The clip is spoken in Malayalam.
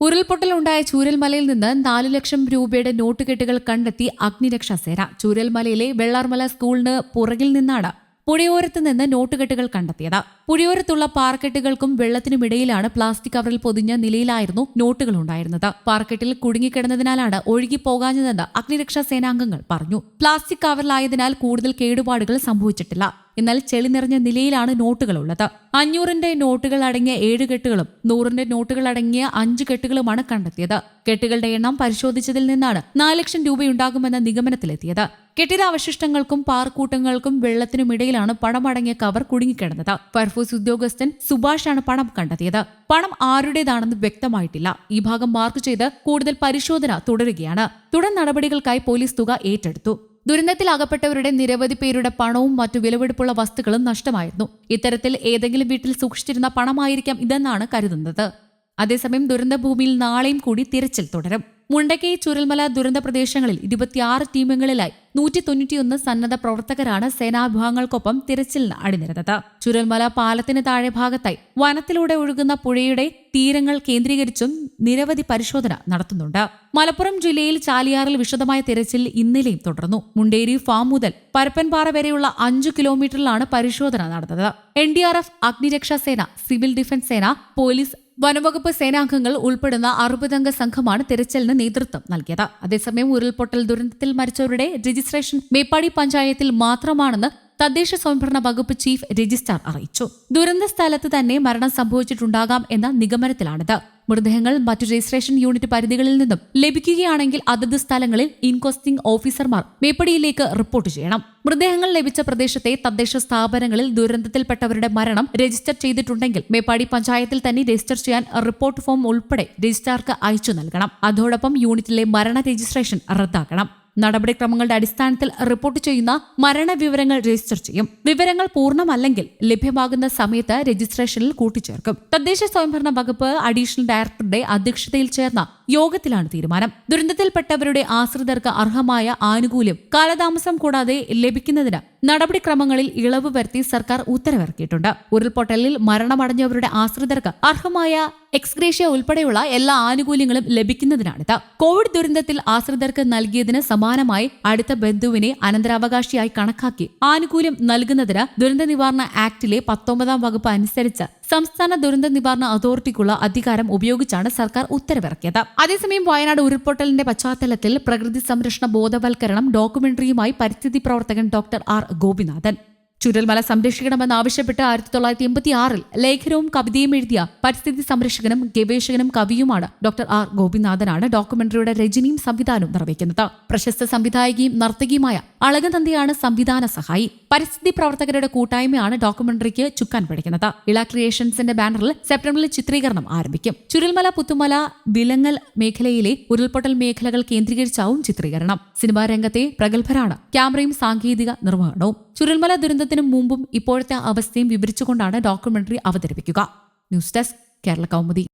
ഉരുൾപൊട്ടലുണ്ടായ ചൂരൽമലയിൽ നിന്ന് നാലു ലക്ഷം രൂപയുടെ നോട്ടുകെട്ടുകൾ കണ്ടെത്തി അഗ്നിരക്ഷാസേന ചൂരൽമലയിലെ വെള്ളാർമല സ്കൂളിന് പുറകിൽ നിന്നാണ് പുഴയോരത്ത് നിന്ന് നോട്ടുകെട്ടുകൾ കണ്ടെത്തിയത്. പുഴയോരത്തുള്ള പാർക്കെട്ടുകൾക്കും വെള്ളത്തിനുമിടയിലാണ് പ്ലാസ്റ്റിക് കവറിൽ പൊതിഞ്ഞ നിലയിലായിരുന്നു നോട്ടുകൾ ഉണ്ടായിരുന്നത് പാർക്കെട്ടിൽ കുടുങ്ങിക്കിടന്നതിനാലാണ് ഒഴുകിപ്പോകാഞ്ഞതെന്ന് അഗ്നിരക്ഷാ സേനാംഗങ്ങൾ പറഞ്ഞു. പ്ലാസ്റ്റിക് കവറിലായതിനാൽ കൂടുതൽ കേടുപാടുകൾ സംഭവിച്ചിട്ടില്ല. എന്നാൽ ചെളി നിറഞ്ഞ നിലയിലാണ് നോട്ടുകൾ ഉള്ളത് അഞ്ഞൂറിന്റെ നോട്ടുകൾ അടങ്ങിയ ഏഴ് കെട്ടുകളും നൂറിന്റെ നോട്ടുകൾ അടങ്ങിയ അഞ്ച് കെട്ടുകളുമാണ് കണ്ടെത്തിയത്. കെട്ടുകളുടെ എണ്ണം പരിശോധിച്ചതിൽ നിന്നാണ് നാല് ലക്ഷം രൂപയുണ്ടാകുമെന്ന നിഗമനത്തിലെത്തിയത്. കെട്ടിട അവശിഷ്ടങ്ങൾക്കും പാർക്കൂട്ടങ്ങൾക്കും വെള്ളത്തിനുമിടയിലാണ് പണമടങ്ങിയ കവർ കുടുങ്ങിക്കിടന്നത്. ഫയർഫോഴ്സ് ഉദ്യോഗസ്ഥൻ സുഭാഷാണ് പണം കണ്ടെത്തിയത്. പണം ആരുടേതാണെന്ന് വ്യക്തമായിട്ടില്ല. ഈ ഭാഗം മാർക്ക് ചെയ്ത് കൂടുതൽ പരിശോധന തുടരുകയാണ്. തുടർ നടപടികൾക്കായി പോലീസ് തുക ഏറ്റെടുത്തു. ദുരന്തത്തിൽ അകപ്പെട്ടവരുടെ നിരവധി പേരുടെ പണവും മറ്റു വിലവെടുപ്പുള്ള വസ്തുക്കളും നഷ്ടമായിരുന്നു. ഇത്തരത്തിൽ ഏതെങ്കിലും വീട്ടിൽ സൂക്ഷിച്ചിരുന്ന പണമായിരിക്കാം ഇതെന്നാണ് കരുതുന്നത്. അതേസമയം ദുരന്തഭൂമിയിൽ നാളെയും കൂടി തിരച്ചിൽ തുടരും. മുണ്ടക്കൈ ചുരൽമല ദുരന്ത പ്രദേശങ്ങളിൽ ഇരുപത്തിയാറ് ടീമുകളിലായി നൂറ്റി തൊണ്ണൂറ്റിയൊന്ന് സന്നദ്ധ പ്രവർത്തകരാണ് സേനാവിഭാഗങ്ങൾക്കൊപ്പം തിരച്ചിലിന് അണിനിരുന്നത്. ചുരൽമല പാലത്തിന് താഴെ ഭാഗത്തായി വനത്തിലൂടെ ഒഴുകുന്ന പുഴയുടെ തീരങ്ങൾ കേന്ദ്രീകരിച്ചും നിരവധി പരിശോധന നടത്തുന്നുണ്ട്. മലപ്പുറം ജില്ലയിൽ ചാലിയാറിൽ വിശദമായ തിരച്ചിൽ ഇന്നലെയും തുടർന്നു. മുണ്ടേരി ഫാം മുതൽ പരപ്പൻപാറ വരെയുള്ള അഞ്ചു കിലോമീറ്ററിലാണ് പരിശോധന നടന്നത്. എൻ ഡി ആർ എഫ് അഗ്നിരക്ഷാ സേന സിവിൽ ഡിഫൻസ് സേന പോലീസ് വനംവകുപ്പ് സേനാംഗങ്ങൾ ഉൾപ്പെടുന്ന അറുപതംഗ സംഘമാണ് തിരച്ചിലിന് നേതൃത്വം നൽകിയത്. അതേസമയം ഉരുൾപൊട്ടൽ ദുരന്തത്തിൽ മരിച്ചവരുടെ രജിസ്ട്രേഷൻ മേപ്പാടി പഞ്ചായത്തിൽ മാത്രമാണെന്ന് തദ്ദേശ സ്വയംഭരണ വകുപ്പ് ചീഫ് രജിസ്ട്രാർ അറിയിച്ചു. ദുരന്ത സ്ഥലത്ത് തന്നെ മരണം സംഭവിച്ചിട്ടുണ്ടാകാം എന്ന നിഗമനത്തിലാണിത്. മൃതദേഹങ്ങൾ മറ്റു രജിസ്ട്രേഷൻ യൂണിറ്റ് പരിധികളിൽ നിന്നും ലഭിക്കുകയാണെങ്കിൽ അതത് സ്ഥലങ്ങളിൽ ഇൻകോസ്റ്റിംഗ് ഓഫീസർമാർ മേപ്പടിയിലേക്ക് റിപ്പോർട്ട് ചെയ്യണം. മൃതദേഹങ്ങൾ ലഭിച്ച പ്രദേശത്തെ തദ്ദേശ സ്ഥാപനങ്ങളിൽ ദുരന്തത്തിൽപ്പെട്ടവരുടെ മരണം രജിസ്റ്റർ ചെയ്തിട്ടുണ്ടെങ്കിൽ മേപ്പാടി പഞ്ചായത്തിൽ തന്നെ രജിസ്റ്റർ ചെയ്യാൻ റിപ്പോർട്ട് ഫോം ഉൾപ്പെടെ രജിസ്ട്രാർക്ക് അയച്ചു നൽകണം. അതോടൊപ്പം യൂണിറ്റിലെ മരണ രജിസ്ട്രേഷൻ റദ്ദാക്കണം. നടപടിക്രമങ്ങളുടെ അടിസ്ഥാനത്തിൽ റിപ്പോർട്ട് ചെയ്യുന്ന മരണവിവരങ്ങൾ രജിസ്റ്റർ ചെയ്യും. വിവരങ്ങൾ പൂർണമല്ലെങ്കിൽ ലഭ്യമാകുന്ന സമയത്ത് രജിസ്ട്രേഷനിൽ കൂട്ടിച്ചേർക്കും. തദ്ദേശ സ്വയംഭരണ വകുപ്പ് അഡീഷണൽ ഡയറക്ടറുടെ അധ്യക്ഷതയിൽ ചേർന്ന യോഗത്തിലാണ് തീരുമാനം. ദുരന്തത്തിൽപ്പെട്ടവരുടെ ആശ്രിതർക്ക് അർഹമായ ആനുകൂല്യം കാലതാമസം കൂടാതെ ലഭിക്കുന്നതിന് നടപടിക്രമങ്ങളിൽ ഇളവ് വരുത്തി സർക്കാർ ഉത്തരവിറക്കിയിട്ടുണ്ട്. ഉരുൾപൊട്ടലിൽ മരണമടഞ്ഞവരുടെ ആശ്രിതർക്ക് അർഹമായ എക്സ്ഗ്രേഷ്യ ഉൾപ്പെടെയുള്ള എല്ലാ ആനുകൂല്യങ്ങളും ലഭിക്കുന്നതിനാണിത്. കോവിഡ് ദുരന്തത്തിൽ ആശ്രിതർക്ക് നൽകിയതിന് സമാനമായി അടുത്ത ബന്ധുവിനെ അനന്തരാവകാശിയായി കണക്കാക്കി ആനുകൂല്യം നൽകുന്നതിന് ദുരന്ത നിവാരണ ആക്ടിലെ പത്തൊമ്പതാം വകുപ്പ് അനുസരിച്ച് സംസ്ഥാന ദുരന്ത നിവാരണ അതോറിറ്റിക്കുള്ള അധികാരം ഉപയോഗിച്ചാണ് സർക്കാർ ഉത്തരവിറക്കിയത്. അതേസമയം വയനാട് ഉരുൾപൊട്ടലിന്റെ പശ്ചാത്തലത്തിൽ പ്രകൃതി സംരക്ഷണ ബോധവൽക്കരണം ഡോക്യുമെന്ററിയുമായി പരിസ്ഥിതി പ്രവർത്തകൻ ഡോക്ടർ ആർ ഗോപിനാഥൻ. ചുരൽമല സംരക്ഷിക്കണമെന്നാവശ്യപ്പെട്ട് ആയിരത്തി തൊള്ളായിരത്തി എൺപത്തി ആറിൽ ലേഖനവും കവിതയും എഴുതിയ പരിസ്ഥിതി സംരക്ഷകനും ഗവേഷകനും കവിയുമാണ് ഡോക്ടർ ആർ ഗോപിനാഥനാണ് ഡോക്യുമെന്ററിയുടെ രചനയും സംവിധാനവും നിർവഹിക്കുന്നത്. പ്രശസ്ത സംവിധായകയും നർത്തകിയുമായ അളകനന്ദിയാണ് സംവിധാന സഹായി. പരിസ്ഥിതി പ്രവർത്തകരുടെ കൂട്ടായ്മയാണ് ഡോക്യുമെന്ററിക്ക് ചുക്കാൻ പിടിക്കുന്നത്. ഇള ക്രിയേഷൻസിന്റെ ബാനറിൽ സെപ്റ്റംബറിൽ ചിത്രീകരണം ആരംഭിക്കും. ചുരൽമല പുത്തുമല വിലങ്ങൽ മേഖലയിലെ ഉരുൾപൊട്ടൽ മേഖലകൾ കേന്ദ്രീകരിച്ചാവും ചിത്രീകരണം. സിനിമാ രംഗത്തെ പ്രഗത്ഭരാണ്. ക്യാമറയും സാങ്കേതിക നിർവഹണവും. ചുരൽമല ദുരന്തത്തിനു മുമ്പും ഇപ്പോഴത്തെ അവസ്ഥയും വിവരിച്ചുകൊണ്ടാണ് ഡോക്യുമെന്ററി അവതരിപ്പിക്കുക. News desk Kerala Kaumudi.